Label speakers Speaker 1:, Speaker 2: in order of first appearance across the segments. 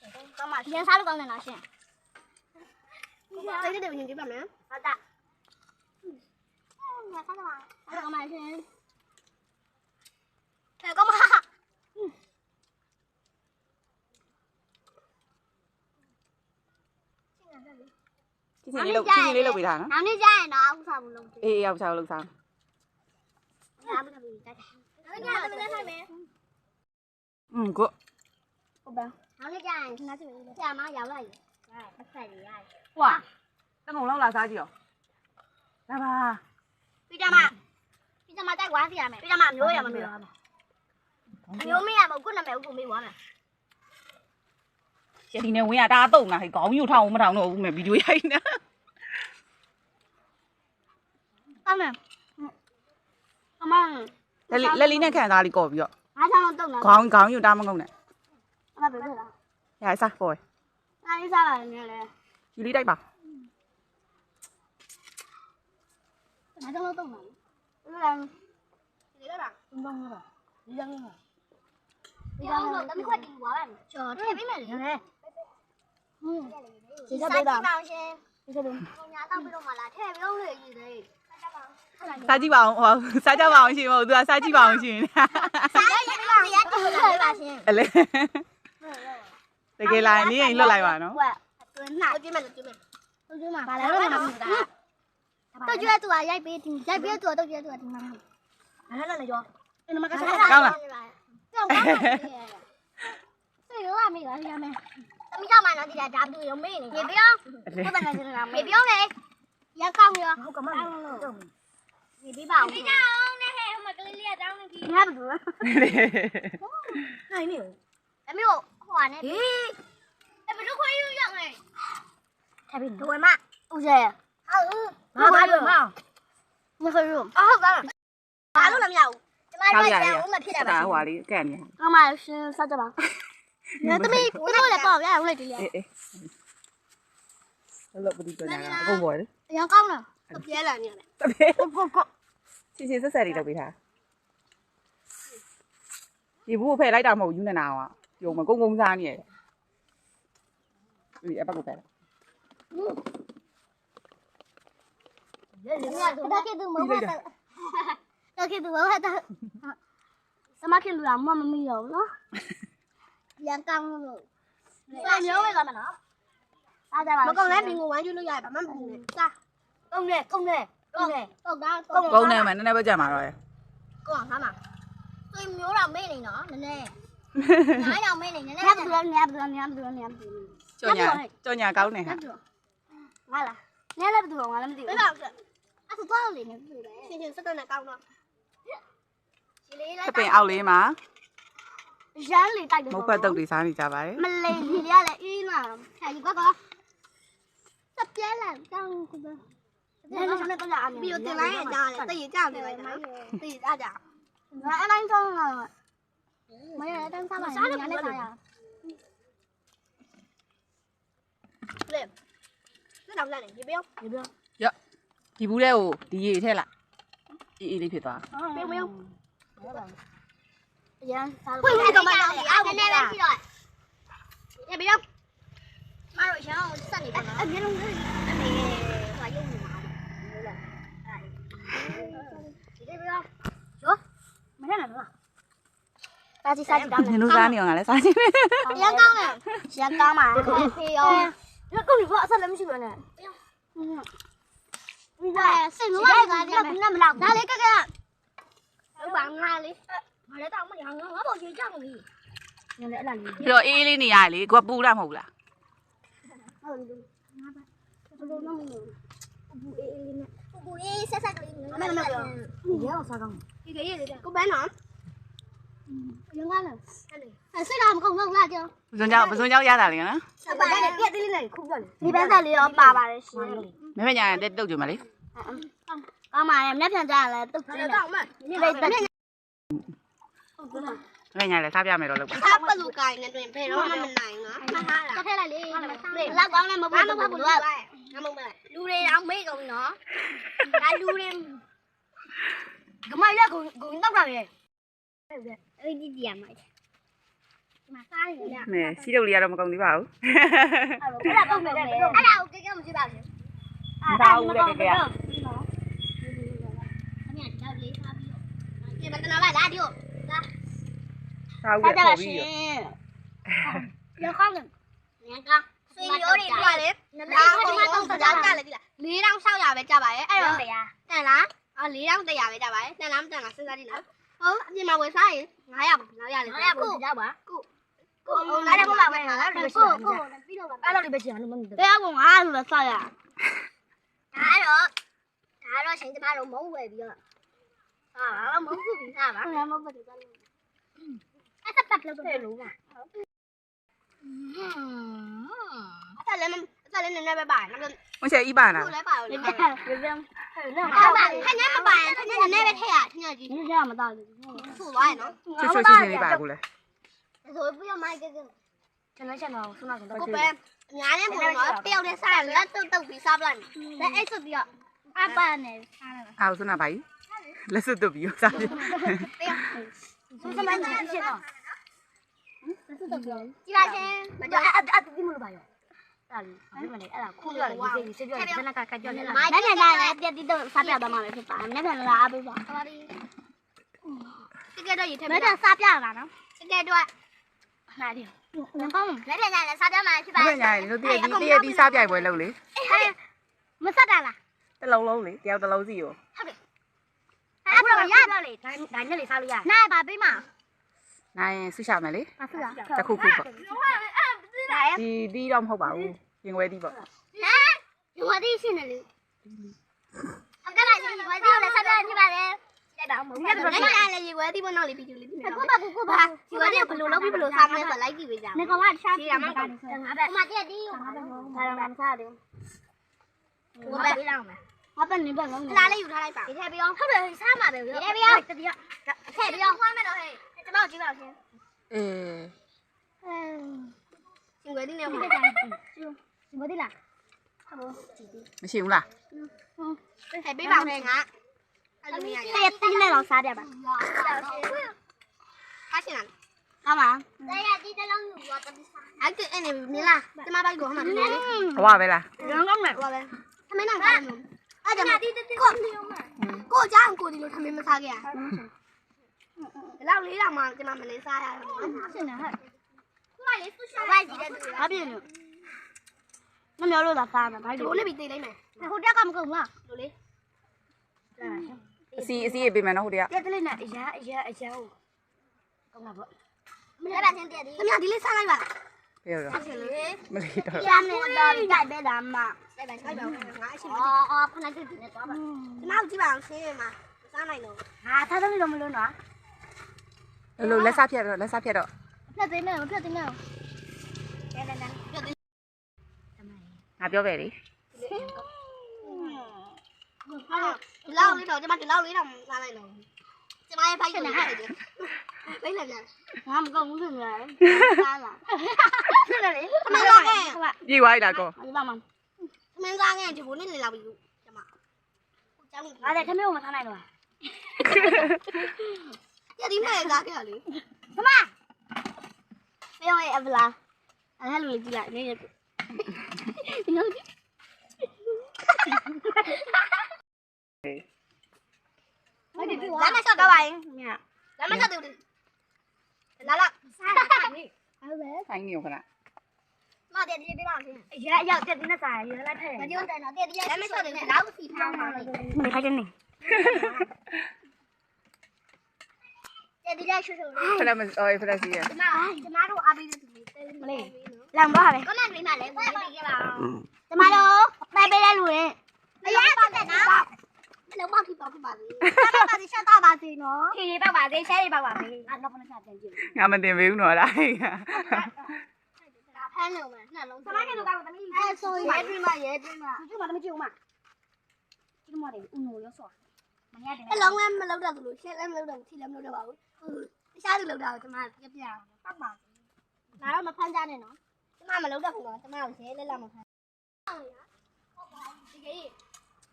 Speaker 1: ပဲကောင်းပါရှင်စားလို့ကောင်းတယ်လားရှင်
Speaker 2: စိတ်တဲ့ဝင်ကြည့်ပါမယ်
Speaker 1: ဟုတ်တာညစားတော့စားလို့ကောင်းပါရှင်ဟဲ့ကောင်းပါ
Speaker 3: ချစ်ချင်လေးလုပ်ချစ်ချင်လေးလုပ်ပေးတာ နော်
Speaker 1: နောက်နေ့ကျရင်တော့အခုစားဘူးလုံး
Speaker 3: အေးအေးရောက်ချောက်လုပ်စား
Speaker 1: အားမထဘူးတိုက်တယ်နောက်နေ့ကျရင်မနေ့ဆိုင်မယ်
Speaker 3: อืมကို
Speaker 1: ဟုတ်ပါနောက်နေ့ကျရင်ခဏစီဆရာမရောက်လိုက်ရတယ်ပတ်ဆက်ရရတယ်
Speaker 3: ဟွာတမုံလောက်လာစားကြည့်အောင်လာပါ
Speaker 1: ပြီးကြမှာပြီးကြမှာတိုက်ဝါးစီရမယ်ပြီးကြမှာမျိုးရမမျိုးရမယ်မျိုးမရမဟုတ်ခုနမယ်အခုမေးသွားမယ်
Speaker 3: ရဒီနဲ့ဝင်းရတာအတုံးလားဟဲ့ခေါင်းယူထောင်မထောင်တော့ဘူးမယ်ဗီဒီယိုရိုက်နေ
Speaker 1: ဟုတ်မယ်အမ
Speaker 3: လက်လေးလက်လေးနဲ့ခံစားလေးကော်ပြီးတော့
Speaker 1: အားချောင်းတော့တုံးလား
Speaker 3: ခေါင်းခေါင်းယူတာမငုံနဲ့
Speaker 1: အ မပြောပြလား
Speaker 3: ရစားပေါ်
Speaker 1: အားလေးစားပါတယ်လေ
Speaker 3: ယူလေးတိုက်ပါ
Speaker 1: အားချောင်းတော့တုံးလားဘယ်လိုလဲဒီကလားတုံးတော့လားဒီကနေ့ဒီကနေ့တမခွက်တင်သွားပါမယ်ကျော်ထည့်ပေးမယ်လေဟဲ့ဟင်းဒီကပေးတာရှင်ဒီကနေ့ကိုညာတော့ပြီးတော့မလားထည့်ပြီးတော့လေရည်သေး
Speaker 3: စားကြည့်ပါအောင်
Speaker 1: တူလာပါရှင်
Speaker 3: အလေတကယ်လာနေရင်လွတ်လိုက်ပါနော်
Speaker 1: ဟုတ်တွင်းနာကြည့်မယ်ကြည့်မယ်တို့ကြည့်မှာဘာလဲတော့မမတာတို့ကြည့်တဲ့သူကရိုက်ပေးဒီရိုက်ပေးသူကတို့ကြည့်တဲ့သူကဒီမှာအဲ့ဒါလည်းရောအဲ့မှာကစားကောင်းလားကောင်းပါစေရောအမေကရမယ်သမီးကြောင့်မနော်ဒီကဒါဘူးရုံမေးနေရေပြောင်း
Speaker 3: အလေ
Speaker 1: ဘယ်နဲ့စနေတာမေးပြောင်းလေရကောင်းရောဟုတ်ကမလို့ရေပေးပါဦးဒီကြောင်နဲ့ဟဲ့ဟိုမှာကလေးလေးကတောင်းနေပြီငါဘူးနိုင်နေအမေကို ဟိုကနေဟေးအဲ့ဘယ်လိုခွေးယူရလဲထပ်ပြီးဒွေမဦးရဲ့ဟုတ်ဘာလို့မမခရုံအဟုတ်ပါဘာလို့လဲမရဘူးကျမတို့ကဦးမဖြစ်တာပါ
Speaker 3: ဒါဟိုဟာလေးကန့်နေ
Speaker 1: အမရှင်စကြပါငါသမီးတို့လည်းပေါ့ဗျာဦးလိုက်တည်းလေ
Speaker 3: အေးအေးလောပဒီကနာအကုန်ပေါ်လေ
Speaker 1: အရင်ကောင်းလား
Speaker 2: ပြဲလာနေရတယ်
Speaker 3: တပည့်
Speaker 1: ကိုကိုကို
Speaker 3: ချစ်ချစ်ဆက်ဆက်လေးလုပ်ပေးထားဒီဘူးဖဲလိုက်တာမဟုတ်ယူနေတာအော င်ယုံမကုန်းကုန်းစားနေရတယ်ဒီအပတ်ကိုဖဲ
Speaker 1: ဒါကေသူမဟုတ်တာဒါကေသူမဟုတ်တာစမခင်လူလာမမမီရောနော်ရန်ကောင်းလို့စာမျိုးဝေကမနော်အားကြပါ
Speaker 2: မကောင်းလဲဘင်ကိုဝိုင်းကျွလို့ရတယ်ဘာမှမပူနဲ့စား
Speaker 1: ကုန်းနဲ့ကုန်းနဲ့ကုန်းနဲ့ကုန်းကကုန်း
Speaker 3: ကုန်းနေမှာနည်းနည်းပဲကြမှာတော့ရ
Speaker 1: ကုန်းဟာမှာသူမျိုးတော့မေးနေနော်နည်းနည်း ငါးရောင်မေးနေနည်းနည်းညပ်ဘူးညပ်ဘူးညပ်ဘူးညပ်ဘူး
Speaker 3: ကြော်ညာကြော်ညာကောင်းနေဟာ
Speaker 1: ငါလားနည်းလည်းဘယ်သူငါလည်းမသိ
Speaker 2: ပြ
Speaker 1: ဘူး
Speaker 2: ပါဦးဆက်
Speaker 1: အဲ့ဒါတော့လေနေပြီလေ
Speaker 2: ချင်းချင်းစက်တော့နဲ့ကောင်းတော့
Speaker 1: ဒီလေးလို
Speaker 3: သ
Speaker 1: က်
Speaker 3: ပင်အောက်လေးမှာ
Speaker 1: ရမ်းလေ တိုက်တယ်
Speaker 3: မုတ်ဖက်တုတ်တွေစားနေကြပါတယ်
Speaker 1: မလေးဒီရလေအင်းလာဆရာကြီးကောကောစပြဲလာတောင်းကူပဲလည်းလည်းလည်းတော့အား
Speaker 2: ပြီးတော့တင်လိုက်ရကြတယ်တိတ်ရကြောက်နေလိုက်တာတိတ်ရကြ
Speaker 1: ငါအတိုင်းဆုံးလာမရတဲ့တန်း စားပါနဲ့ညာနဲ့စားရ
Speaker 2: လေလက်တော့လက်နေရေပြော
Speaker 1: ဒီပြော
Speaker 3: ဒီဘူးတဲ့ကိုဒီရေထည့်လိုက်အေးအေးလေးဖြစ်သွား
Speaker 1: ပြောပြောရမ်းစားလို့နည်းနည်းပဲရှိတော့ရပြောမတို့ရအောင်စက်နေပါနော်အမြဲတမ်းအမေဟိုရုပ်နေမှာဟုတ်လားဒီပြောရောမရနိုင်ဘူးတာကြီးစားကြည့်ကောင်း
Speaker 3: နင်တို့စားနေအောင်လည်းစားကြည့်မယ်
Speaker 1: ရန်ကောင်းတယ်ရန်ကောင်းပါဖေးရောလက်ကုပ်ကအဆက်လည်းမရှိပါနဲ့ဒီကစိတ်မဝင်ကြတယ်ဘယ်နဲ့မလောက်ဒါလေးကကဟုတ်ပါငါလေးငါလည်းတောင်းမရငါငါပေါ်ရေကြောက်နေညလည်းအဲ့လာလေး
Speaker 3: ပြီးတော့အေးလေးနေရလေကိုကပူလာမဟုတ်လား
Speaker 1: ဟုတ်တယ်ငါပါဘယ်လိုလုပ်မလဲဘူအေးလေးနဲ့ဘူအေးဆက်ဆက်ကလေးနဲ့မမမပြောဒီရောက်စားကောင်း
Speaker 2: ဒီကရေလေကိုပဲနော်
Speaker 1: ရန်ကောင်းတယ်အဲ့စိတ်တော့မကုန်တော့လားကြော
Speaker 3: ပစုံကြောင့်ပစုံကြောင့်ရတာလေနော်
Speaker 1: စပါးနဲ့ပြက်သေးလေးနဲ့ခုပြတယ်ဒီပန်းဆက်လေးရောပါပါတယ်ရှင်
Speaker 3: မဖေညာတက်တုတ်ကြမှာလေ
Speaker 1: ကောင်းပါရဲ့မျက်ပြန်ကြရလဲတုတ်ကြည့်
Speaker 2: တော့မ
Speaker 1: နေလိုက်တက်
Speaker 3: မဖေညာလည်းစားပြမယ်တော့လို့ပါ
Speaker 2: စားပလူကိုင်းနေတွင်ဘယ်တော့မှမနိုင်ငါမှတ်ထားတာ
Speaker 1: တက်ထဲလိုက်လေလောက်ကောင်းလည်းမဟုတ်ဘူးမဟုတ်ဘူး
Speaker 2: ငါမဟုတ်ဘူး
Speaker 1: လူတွေတော့မေ့ကုန်နော်ဒါလူတွေဂမိုက်လက်ကုန်ကုန်တော့တာလေ
Speaker 2: အဲ့ဒီဒီရမှာဒီမှာစားနေရ
Speaker 3: မဲစီးတုပ်လေးကတော့မကုန်သေးပါဘူး
Speaker 2: အဲ့ဒါတော့မယ်အဲ့ဒါကိုကြည့်ကြမကြည့်ပါဘူး
Speaker 3: မသားဘူးတဲ့ကဲကဲ
Speaker 2: အမြတ်တော့လေးစားပြီးတော့ဒီမတနာပါလားဒီကိုလာ
Speaker 3: သားဘူးတဲ့ပေါ်ပြီးရော
Speaker 2: ရောကောင်းတယ်ညကောင်းဆွေမျိုးတွေပြတယ်လာဒီမှာတော့ကြားကြလေဒီလား၄တောင်600ပဲကြပါရဲ့အဲ့တော့တန်လားအော်၄တောင်100ပဲကြပါရဲ့တန်လားမတန်လားစဉ်းစားကြည့်နော် ဟုတ်အပြင်မှာဝယ်စားရင်900ပါ900လေ900ကိုရပါကိုကိုငါလည်းဘုရားပဲငါလည်းကိုကိုပြီးတော့ပါ
Speaker 1: အဲ့လိုလေးပဲချင်တယ်မမီး
Speaker 2: ဘယ်ကောင်ငါဆိုလဲဆောက်ရဒါ တော့ဒါတော့ရှင်ကျမတို့မဟုတ်ဝယ်ပြီးတော့ဟာမဟုတ်ဘူးပြီးသားပါဟုတ်မဟုတ်ဘူးသားလို့အဲ့ဒါပတ်လို့ပဲလို့ပါအဲ့ဒါလည်းအဲ့ဒါလည်းနည်းနည်းပဲပါနော်
Speaker 3: မချေဤပါနာ
Speaker 2: ကိုလည်းပါလို့လေအဲ့ဒါခဏမပါခဏနည်းနည်းပဲထည့်ရထည့်ရကြည့်
Speaker 1: နည်းရမသားလို့
Speaker 2: ဆိုသွားရနော်
Speaker 3: ချွတ်ချွတ်ချင်းချင်းလေးပါကူလဲ
Speaker 2: ဆို ပြီးတော့မိုက်ကက
Speaker 1: ကျွန်တော်ချက်တော့ဆုံးတော့ကျွန်တော်
Speaker 2: ကိုပဲအများနဲ့ပုံတော့တယောက်နဲ့စားရလက်တုတ်တုတ်ပြီးစားပလိုက်တယ်အဲ့ဆိုပြီးတော့အပါနဲ့စားလိုက်
Speaker 3: အာဆုနာပါကြီးလက်စွပ်တုပ်ပြီးရောစားပြီ
Speaker 1: ဆုံးစမ်းနေချက်တော့
Speaker 2: ကြည့်ပါရှင်မ
Speaker 1: အဲ့
Speaker 2: ကြောက်
Speaker 1: အဲ့အဲ့ဒီမလို့ပါရောအဲ့ဒီမလေးအဲ့ဒါခုရလေဒီစိတ်စိတ်ပြောတယ်နက်ကကကြောက်နေလား
Speaker 2: မိုက်နဲ့လည်းပြက်တိတော့စားပြတော့မှပဲဖြစ်ပါမယ်နဲ့လည်းအားပေးပါဟုတ်ပါပြီတကယ်တော့ရထက်မယ်စားပြလာနော်တကယ်တော့
Speaker 1: နားဒီ
Speaker 2: ငကောင်းလက်ထက်လည်းစားပြမှာဖြစ်ပါ
Speaker 3: ဘယ်ညာရင်တို့တည့်ဒီတည့်ဒီစားပြိုင်ပွဲလုပ်လေ
Speaker 2: မဆက်တာလား
Speaker 3: တစ်လုံးလုံးလေတယောက်တစ်လုံးစီရော
Speaker 2: အဲ့တော့ရ
Speaker 1: ရလေဒါဒါနဲ့လေစားလို့ရ
Speaker 2: နိုင်ပါပေးမ
Speaker 3: နိုင်ရင်ဆုရှာမယ်လေ
Speaker 2: မဆက်တာ
Speaker 3: တစ်ခုခုပေါ့
Speaker 2: ဒါရ
Speaker 3: ဒီဒီတော့မဟုတ်ပါဘူးရင်ခွဲဒီပေါ့
Speaker 2: ဟမ်ဒီဝတိရှင်တယ်လေအကလာရှင်ဒီဝတိကိုလည်းစားပြဖြစ်ပါလေတိုက်ပါမဟုတ်ဘူး။လည်းလည်းရေဝဲဒီမနောက်လေးပြီးတူလေးပြီးမယ်။ကိုပါကိုပါဒီဝဲဒီဘယ်လိုလုပ်ပြီးဘယ်လိုစားမလဲဆိုလိုက်ကြည့်ပေးကြ။နေကောင်ကရှားပြီးတာမှငါပဲ။ဟိုမှာတည့်တီး။ဘာလို့မစားတယ်။ကိုပဲပြီးတော့မယ်
Speaker 1: ဘာပဲနေပါလုံး။
Speaker 2: လားလေးယူထားလိုက်ပါ။ဒီထည့်ပြီးအောင်ဟုတ်တယ်စားမှာပဲ။ဒီထည့်ပြီးအောင်
Speaker 1: တတိယ
Speaker 2: ထည့်ပြီးအောင်ခွာမယ်တော့ဟဲ့။ကျွန်တော်ကြည့်ပါဦးရှင်
Speaker 3: အေး။
Speaker 2: ရှင်ွယ်ဒီနေမှာ
Speaker 1: ဒီမဒီလား
Speaker 3: မရှိဘူးလား။
Speaker 2: ထည့်ပေးပါဦးငါ။အဲ့လိုမျိုးရ
Speaker 1: တည့်တင်းနဲ့တော့စားပြပါ။
Speaker 2: အားရှင်လား
Speaker 1: ဟုတ်ပါ။
Speaker 2: တရားဒီတလုံးယူတော့တပိစား။အဲ့ကအဲ့နေမြင်လား။ကျမဘိုက်ကိုဟမှမြင်လေ။
Speaker 3: ဘဝပဲလား
Speaker 1: ရန်ကောင်းတယ်
Speaker 2: ဟိုပဲထမင်းတော့စားလို့အဲ့ဒါကိုကိုကြောင်ကိုဒီလိုထမင်းမစားခဲ့ရဒီလောက်လေးတော့မှကျွန်မမလေးစားရတော့
Speaker 1: ရှင်နေဟဲ့
Speaker 2: ခု
Speaker 1: ဘာဖြစ်လို့မမျောလို့သာစားမှာဘာ
Speaker 2: က
Speaker 1: လို့
Speaker 2: လိုလေးပြီးသိလိုက်မယ်
Speaker 1: ဟိုတက်ကမကုန်လား
Speaker 2: လိုလေး
Speaker 3: အစီအစီရေးပေးမယ်နော်ဟိုတည်းက
Speaker 1: တက်တလေးနဲ့အရာအရာအရာကိုကောင်းတာပေါ့
Speaker 2: မင်းလည်းချင်းတည်းဒီခင်ဗျဒီလေးစားလိုက်ပါ
Speaker 3: ဘယ်ရော
Speaker 2: အရှင်လေး
Speaker 3: မလေးတော့
Speaker 1: ရမ်းနေတော့ကြိုက်ပဲလားမ
Speaker 2: တိုက်ပါတိုက်ပါငါအရှင်မ
Speaker 1: အော်အော်ဖနာကြည့်နေတော့ပါ
Speaker 2: ဒီမောက်ကြည့်ပါအောင်ဆင်းရမှာစားနိုင်တော့
Speaker 1: ဟာသားသမီးတော့မလို့နော်
Speaker 3: အဲ့လိုလက်စားဖြတ်တော့လက်စားဖြတ်တော့
Speaker 1: ဖြတ်သိနေဖြတ်သိနေ
Speaker 2: တဲတဲတဲပြတ်သေး
Speaker 3: ငါပြောပဲလေ
Speaker 2: ဒီလောက်လေးတော့ကျွန်မဒီလောက်လေးတော့စားနိုင်တော့ကျွန်မရဲ့ဖိုက်ကိုလိုက်တယ်ဖိတ်လိုက်ပြန်
Speaker 1: ငါမကောင်းဘူးလို့ညာစားလားဖြစ်တယ်လေ
Speaker 2: ထမင်းစားခဲ့
Speaker 1: ဟုတ်ပါ
Speaker 3: ပြေးသွားရတာကော
Speaker 1: ဒီပါမ
Speaker 2: ထမင်းစားခဲ့ဒီဘုန်းနဲ့လေလောက်ပြီကျွန်မကျောင်း
Speaker 1: ငါလည်းထမင်းကိုမထားနိုင်တော့
Speaker 2: ပြတိမဲ့စားခဲ့ရလေ
Speaker 1: ပြောရဲအဗလားအဲ့လိုကြည့်လိုက်နေရဒီလို
Speaker 2: လမ်းမလျှောက်တော့ပါရင်
Speaker 1: ည
Speaker 2: လမ်းမလျှောက်တူလာလာစားတာခိုင်းနေ
Speaker 1: ဟုတ်ပဲ
Speaker 3: ဆိုင်နေရောခဏ
Speaker 2: မတည့်တည့်ပြပါအောင်ရှင်
Speaker 1: အရာရောက်တက်တင်းနဲ့စားရလိုက်ထည့်
Speaker 2: မပြောတယ်နော်တည့်တည့်လမ်းမလျှောက်တယ်လောက်စီထားမှာလေ
Speaker 1: မခိုင်းနေ
Speaker 2: တည့်တည့်ရွှေရွှေလေး
Speaker 3: ဖလက်မအော်ဖလက်စီရ
Speaker 2: ဒီမှာဒီမှာတို့အားပေးတဲ့သူတွေတဲမလေး
Speaker 1: လမ်းပါပဲ
Speaker 2: ကမန်လေးမှာလည်းဝင်ပြီးကြပါအောင်
Speaker 1: ကျမတို့ပဲပေးတဲ့လူတွေ
Speaker 2: အရာပတ်တယ်နော်လုံးပေါက်ထိပေါက်ဖြစ်ပါလေဆက်ပါစေရှက်တာပါစေနော်
Speaker 1: ဖြေးပောက်ပါသေးရှဲတွေပောက်ပါသေးငါတော့ဖနချတင်ကြည့်
Speaker 3: ငါမတင်ပေးဘူးနော်လား
Speaker 2: ဒါဖမ်းလုံးမယ်နှလုံးသမိုင်းကတော့ကောင်းသမီးအဲဆိုရဲတွင်းမှာရဲတွင်းမှာ
Speaker 1: ကြည့်မလည်းမကြည့်ဘူးမကြည့်မတယ်ဦးနိုရောဆောမရတယ်
Speaker 2: အလုံးလည်းမလုပ်တော့ဘူးလို့ရှက်လည်းမလုပ်တော့ဘူးထိလည်းမလုပ်တော့ပါဘူး ဟုတ်တခြားသူလောက်တာကိုကျမပြပြအောင်ပတ်ပါငါတော့မဖမ်းကြနဲ့နော်ကျမမလောက်တော့ဘူးနော်ကျမကိုရဲလက်လက်မဖမ်းဟုတ်ပါဘူးတကယ်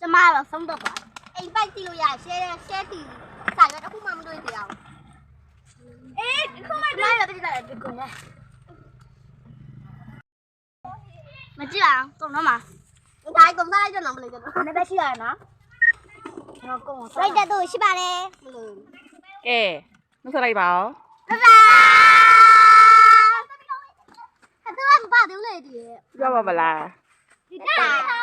Speaker 1: ကျမတော့ဆုံးတော့ပါ
Speaker 2: အိမ်ပိုက်ကြည့်လို့ရရှဲရှဲတီစာရွက်တစ်ခုမှမတွေ့သေးအောင်
Speaker 4: အေးခုမှတွေ့ရတဲ့ကြည့်တာဒီကု
Speaker 1: န်းက
Speaker 4: မကြည့်အောင်ကုန်းတော့မှာဒါကုန်းစားလိုက်တော့တော့မလေးကြတော့
Speaker 1: နည်းပဲရှိရနော်ဟောကုန်းစား
Speaker 4: လိုက်တဲ့သူရှိပါတယ်မလို့
Speaker 3: ကဲ နှုတ်ဆက်လိုက်ပါဦး
Speaker 4: ဘဘဟဲ့တော့မပါသေးဘူးလေဒီ
Speaker 3: ရပါမလား
Speaker 4: ဒီတာ